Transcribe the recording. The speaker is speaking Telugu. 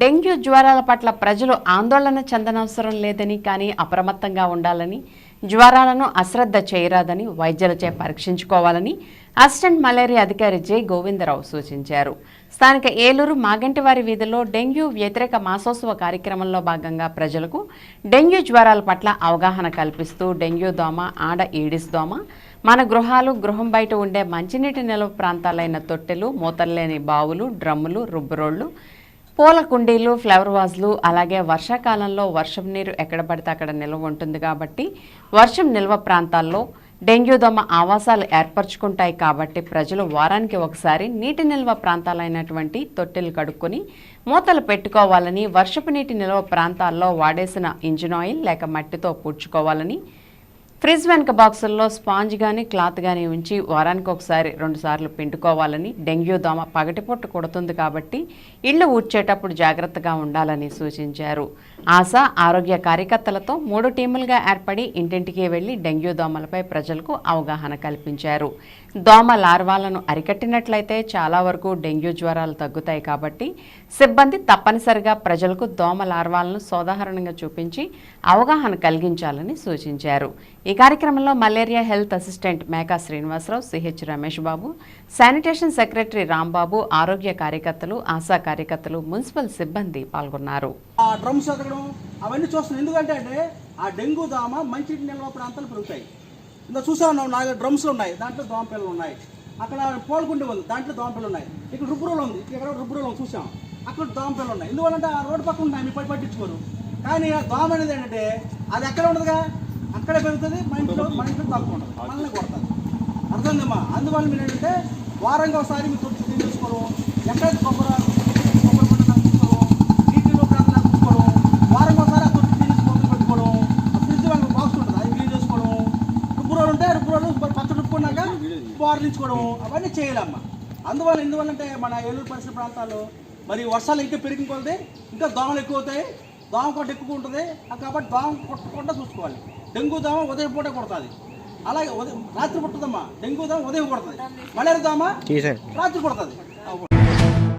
డెంగ్యూ జ్వరాల పట్ల ప్రజలు ఆందోళన చెందనవసరం లేదని కానీ అప్రమత్తంగా ఉండాలని జ్వరాలను అశ్రద్ధ చేయరాదని వైద్యులచే పరీక్షించుకోవాలని అసిస్టెంట్ మలేరియా అధికారి జె. గోవిందరావు సూచించారు. స్థానిక ఏలూరు మాగంటివారి వీధిలో డెంగ్యూ వ్యతిరేక మాసోత్సవ కార్యక్రమంలో భాగంగా ప్రజలకు డెంగ్యూ జ్వరాల పట్ల అవగాహన కల్పిస్తూ డెంగ్యూ దోమ ఆడ ఈడిస్ దోమ మన గృహాలు గృహం బయట ఉండే మంచినీటి నిల్వ ప్రాంతాలైన తొట్టెలు మూతల్లేని బావులు డ్రమ్ములు రుబ్బురోళ్ళు పూల కుండీలు ఫ్లవర్ వాజ్లు అలాగే వర్షాకాలంలో వర్షం నీరు ఎక్కడ పడితే అక్కడ నిల్వ ఉంటుంది కాబట్టి వర్షం నిల్వ ప్రాంతాల్లో డెంగ్యూ దోమ ఆవాసాలు ఏర్పరచుకుంటాయి కాబట్టి ప్రజలు వారానికి ఒకసారి నీటి నిల్వ ప్రాంతాలైనటువంటి తొట్టెలు కడుక్కొని మూతలు పెట్టుకోవాలని వర్షపు నీటి నిల్వ ప్రాంతాల్లో వాడేసిన ఇంజిన్ ఆయిల్ లేక మట్టితో పూడ్చుకోవాలని ఫ్రిడ్జ్ వెనక బాక్సుల్లో స్పాంజ్ కానీ క్లాత్ కానీ ఉంచి వారానికి ఒకసారి రెండుసార్లు పిండుకోవాలని డెంగ్యూ దోమ పగటిపొట్టు కొడుతుంది కాబట్టి ఇళ్ళు ఊడ్చేటప్పుడు జాగ్రత్తగా ఉండాలని సూచించారు. ఆశా ఆరోగ్య కార్యకర్తలతో మూడు టీములుగా ఏర్పడి ఇంటింటికి వెళ్ళి డెంగ్యూ దోమలపై ప్రజలకు అవగాహన కల్పించారు. దోమ లార్వాలను అరికట్టినట్లయితే చాలా వరకు డెంగ్యూ జ్వరాలు తగ్గుతాయి కాబట్టి సిబ్బంది తప్పనిసరిగా ప్రజలకు దోమ లార్వాలను సోదాహరణంగా చూపించి అవగాహన కలిగించాలని సూచించారు. ఈ కార్యక్రమంలో malaria health assistant Meka Srinivasarao CH Ramesh Babu sanitation secretary Rambabu ఆరోగ్య కార్యకర్తలు ఆశా కార్యకర్తలు మున్సిపల్ సిబ్బంది పాల్గొన్నారు. ఆ డ్రమ్స్ ఎదగడం అవన్నీ చూస్తున్నాం. ఎందుకంటే అంటే ఆ డెంగ్యూ దోమ మంచి నిల్వ ప్రాంతాలు పెరుగుతాయి. ఇంకా చూసా ఉన్నాం నా డ్రమ్స్లు ఉన్నాయి దాంట్లో దోమపిల్లలు ఉన్నాయి. అక్కడ పోల్కుండి ఉంది దాంట్లో దోమపిల్లలు ఉన్నాయి. ఇక్కడ రుబ్బురోలు ఉంది ఇక్కడ రుబ్బురులో చూసాం. అక్కడ దోమపిల్లలు ఉన్నాయి. ఎందువల్లంటే ఆ రోడ్డు పక్కన ఉన్నాయి మీరు పట్టించుకోరు. కానీ ఆ దోమ అనేది ఏంటంటే అది ఎక్కడ ఉండదుగా? అక్కడే పెరుగుతుంది మా ఇంట్లో మన ఇంట్లో తక్కువ ఉండదు మనల్ని కొడుతుంది అర్థమైందమ్మా? అందువల్ల మీరు ఏంటంటే వారంగా ఒకసారి మీరు తొట్టి క్లీన్ చేసుకోవడం ఎక్కడ కొబ్బరి కొబ్బరి పండు తీసుకోవడం నీటిలో ప్రాంతాలు తీసుకోవడం వారంగా ఒకసారి ఆ తొట్టి క్లీన్ చేసుకొని పెట్టుకోవడం ఫ్రిడ్జ్ వాళ్ళకి బాక్స్ ఉంటుంది. అది క్లీన్ చేసుకోవడం. రుబ్బురోలు ఉంటే రుబ్బురోలు పచ్చడి రుబ్బుకున్నాక బోర్లించుకోవడం అవన్నీ చేయాలమ్మా. అందువల్ల ఎందువల్ల అంటే మన ఏలూరు పరిసర ప్రాంతాల్లో మరి వర్షాలు ఇంకా పెరిగిన కొలది ఇంకా దోమలు ఎక్కువ అవుతాయి. దోమ కొట్ట ఎక్కువ ఉంటుంది. కాబట్టి దోమ కొట్టకుండా చూసుకోవాలి. డెంగ్యూ దోమ ఉదయం పూట కొడుతుంది. అలాగే ఉదయం రాత్రి పుట్టదమ్మా. డెంగ్యూ దోమ ఉదయం కొడుతుంది. మలేరియా దోమ రాత్రి కొడుతుంది.